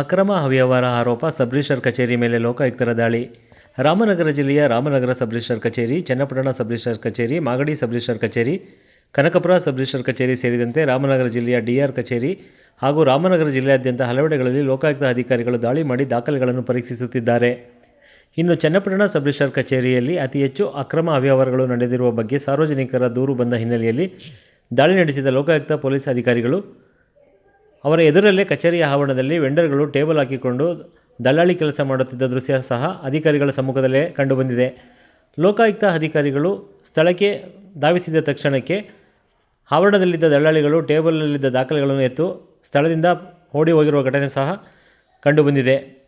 ಅಕ್ರಮ ಅವ್ಯವಹಾರ ಆರೋಪ ಸಬ್ರಿಷರ್ ಕಚೇರಿ ಮೇಲೆ ಲೋಕಾಯುಕ್ತರ ದಾಳಿ. ರಾಮನಗರ ಜಿಲ್ಲೆಯ ರಾಮನಗರ ಸಬ್ ಕಚೇರಿ, ಚನ್ನಪಟ್ಟಣ ಸಬ್ ಕಚೇರಿ, ಮಾಗಡಿ ಸಬ್ ಕಚೇರಿ, ಕನಕಪುರ ಸಬ್ ಕಚೇರಿ ಸೇರಿದಂತೆ ರಾಮನಗರ ಜಿಲ್ಲೆಯ ಡಿಆರ್ ಕಚೇರಿ ಹಾಗೂ ರಾಮನಗರ ಜಿಲ್ಲೆಯಾದ್ಯಂತ ಹಲವೆಡೆಗಳಲ್ಲಿ ಲೋಕಾಯುಕ್ತ ಅಧಿಕಾರಿಗಳು ದಾಳಿ ಮಾಡಿ ದಾಖಲೆಗಳನ್ನು ಪರೀಕ್ಷಿಸುತ್ತಿದ್ದಾರೆ. ಇನ್ನು ಚನ್ನಪಟ್ಟಣ ಸಬ್ ಕಚೇರಿಯಲ್ಲಿ ಅತಿ ಹೆಚ್ಚು ಅಕ್ರಮ ಅವ್ಯವಹಾರಗಳು ನಡೆದಿರುವ ಬಗ್ಗೆ ಸಾರ್ವಜನಿಕರ ದೂರು ಬಂದ ಹಿನ್ನೆಲೆಯಲ್ಲಿ ದಾಳಿ ನಡೆಸಿದ ಲೋಕಾಯುಕ್ತ ಪೊಲೀಸ್ ಅಧಿಕಾರಿಗಳು ಅವರ ಎದುರಲ್ಲೇ ಕಚೇರಿಯ ಆವರಣದಲ್ಲಿ ವೆಂಡರ್ಗಳು ಟೇಬಲ್ ಹಾಕಿಕೊಂಡು ದಲ್ಲಾಳಿ ಕೆಲಸ ಮಾಡುತ್ತಿದ್ದ ದೃಶ್ಯ ಸಹ ಅಧಿಕಾರಿಗಳ ಸಮ್ಮುಖದಲ್ಲೇ ಕಂಡುಬಂದಿದೆ. ಲೋಕಾಯುಕ್ತ ಅಧಿಕಾರಿಗಳು ಸ್ಥಳಕ್ಕೆ ಧಾವಿಸಿದ ತಕ್ಷಣಕ್ಕೆ ಆವರಣದಲ್ಲಿದ್ದ ದಲ್ಲಾಳಿಗಳು ಟೇಬಲ್ನಲ್ಲಿದ್ದ ದಾಖಲೆಗಳನ್ನು ಎತ್ತು ಸ್ಥಳದಿಂದ ಓಡಿ ಹೋಗಿರುವ ಘಟನೆ ಸಹ ಕಂಡುಬಂದಿದೆ.